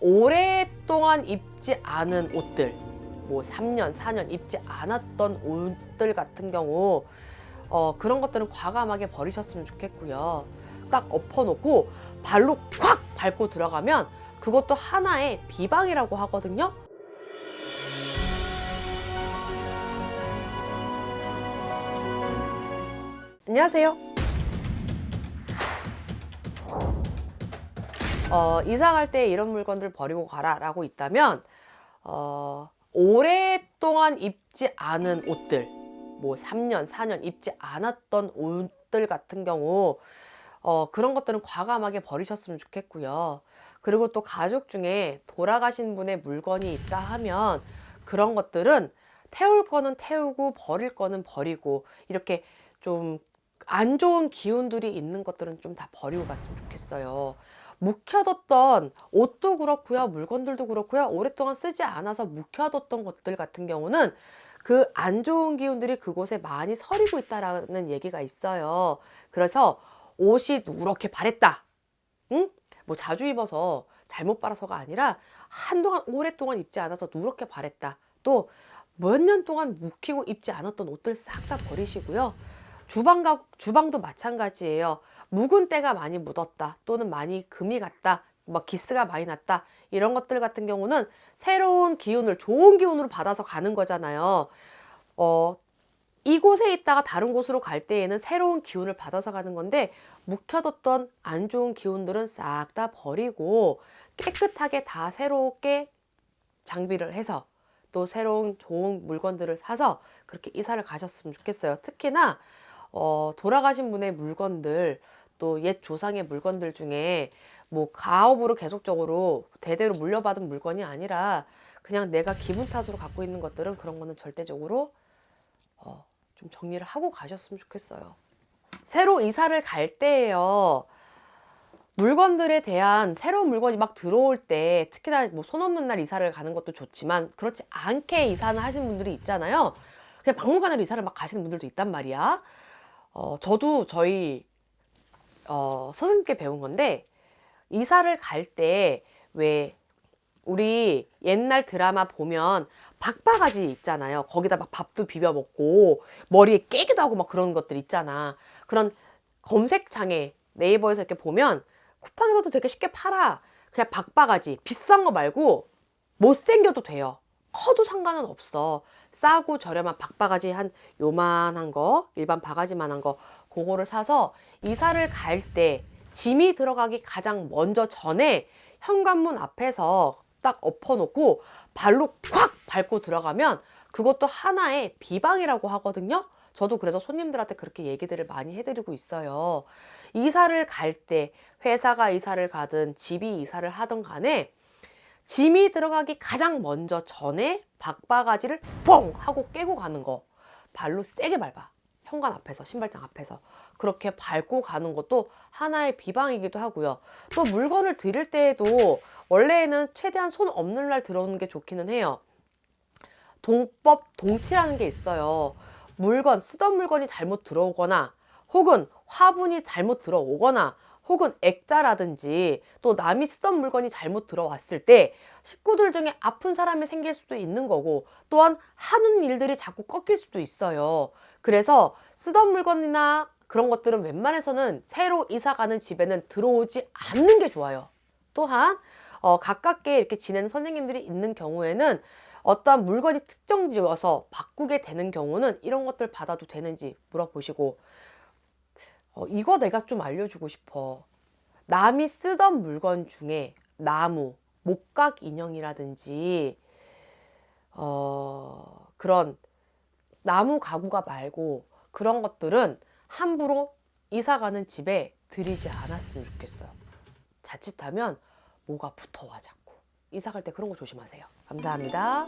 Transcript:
오랫동안 입지 않은 옷들, 뭐 3년, 4년 입지 않았던 옷들 같은 경우, 어, 그런 것들은 과감하게 버리셨으면 좋겠고요. 딱 엎어놓고 발로 콱 밟고 들어가면 그것도 하나의 비방이라고 하거든요. 안녕하세요. 어, 이사 갈 때 이런 물건들 버리고 가라라고 있다면 어, 오랫동안 입지 않은 옷들, 뭐 3년, 4년 입지 않았던 옷들 같은 경우 어, 그런 것들은 과감하게 버리셨으면 좋겠고요. 그리고 또 가족 중에 돌아가신 분의 물건이 있다 하면 그런 것들은 태울 거는 태우고 버릴 거는 버리고 이렇게 좀 안 좋은 기운들이 있는 것들은 좀 다 버리고 갔으면 좋겠어요. 묵혀뒀던 옷도 그렇고요, 물건들도 그렇고요, 오랫동안 쓰지 않아서 묵혀뒀던 것들 같은 경우는 그 안 좋은 기운들이 그곳에 많이 서리고 있다라는 얘기가 있어요. 그래서 옷이 누렇게 바랬다. 응? 뭐 자주 입어서 잘못 빨아서가 아니라 한동안 오랫동안 입지 않아서 누렇게 바랬다. 또 몇 년 동안 묵히고 입지 않았던 옷들 싹 다 버리시고요. 주방 가 주방도 마찬가지예요. 묵은 때가 많이 묻었다. 또는 많이 금이 갔다. 뭐 기스가 많이 났다. 이런 것들 같은 경우는 새로운 기운을 좋은 기운으로 받아서 가는 거잖아요. 어, 이곳에 있다가 다른 곳으로 갈 때에는 새로운 기운을 받아서 가는 건데 묵혀뒀던 안 좋은 기운들은 싹 다 버리고 깨끗하게 다 새롭게 장비를 해서 또 새로운 좋은 물건들을 사서 그렇게 이사를 가셨으면 좋겠어요. 특히나 어, 돌아가신 분의 물건들 또 옛 조상의 물건들 중에 뭐 가업으로 계속적으로 대대로 물려받은 물건이 아니라 그냥 내가 기분 탓으로 갖고 있는 것들은 그런 거는 절대적으로 어, 좀 정리를 하고 가셨으면 좋겠어요. 새로 이사를 갈 때예요. 물건들에 대한 새로운 물건이 막 들어올 때 특히나 뭐 손 없는 날 이사를 가는 것도 좋지만 그렇지 않게 이사는 하시는 분들이 있잖아요. 그냥 막무가내로 이사를 막 가시는 분들도 있단 말이야. 어, 저도 저희 어, 선생님께 배운 건데 이사를 갈 때 왜 우리 옛날 드라마 보면 박바가지 있잖아요. 거기다 막 밥도 비벼 먹고 머리에 깨기도 하고 막 그런 것들 있잖아. 그런 검색창에 네이버에서 이렇게 보면 쿠팡에서도 되게 쉽게 팔아. 그냥 박바가지 비싼 거 말고 못생겨도 돼요. 커도 상관은 없어. 싸고 저렴한 박바가지 한 요만한 거, 일반 바가지만한 거, 그거를 사서 이사를 갈 때 짐이 들어가기 가장 먼저 전에 현관문 앞에서 딱 엎어놓고 발로 콱 밟고 들어가면 그것도 하나의 비방이라고 하거든요. 저도 그래서 손님들한테 그렇게 얘기들을 많이 해드리고 있어요. 이사를 갈 때 회사가 이사를 가든 집이 이사를 하든 간에 짐이 들어가기 가장 먼저 전에 박바가지를 뻥 하고 깨고 가는 거. 발로 세게 밟아. 현관 앞에서 신발장 앞에서. 그렇게 밟고 가는 것도 하나의 비방이기도 하고요. 또 물건을 드릴 때에도 원래는 최대한 손 없는 날 들어오는 게 좋기는 해요. 동법 동티라는 게 있어요. 물건 쓰던 물건이 잘못 들어오거나 혹은 화분이 잘못 들어오거나 혹은 액자라든지 또 남이 쓰던 물건이 잘못 들어왔을 때 식구들 중에 아픈 사람이 생길 수도 있는 거고 또한 하는 일들이 자꾸 꺾일 수도 있어요. 그래서 쓰던 물건이나 그런 것들은 웬만해서는 새로 이사 가는 집에는 들어오지 않는 게 좋아요. 또한 어, 가깝게 이렇게 지내는 선생님들이 있는 경우에는 어떠한 물건이 특정 지어서 바꾸게 되는 경우는 이런 것들 받아도 되는지 물어보시고 어, 이거 내가 좀 알려주고 싶어. 남이 쓰던 물건 중에 나무, 목각 인형이라든지 어, 그런 나무 가구가 말고 그런 것들은 함부로 이사 가는 집에 들이지 않았으면 좋겠어요. 자칫하면 뭐가 붙어와 자꾸. 이사 갈 때 그런 거 조심하세요. 감사합니다.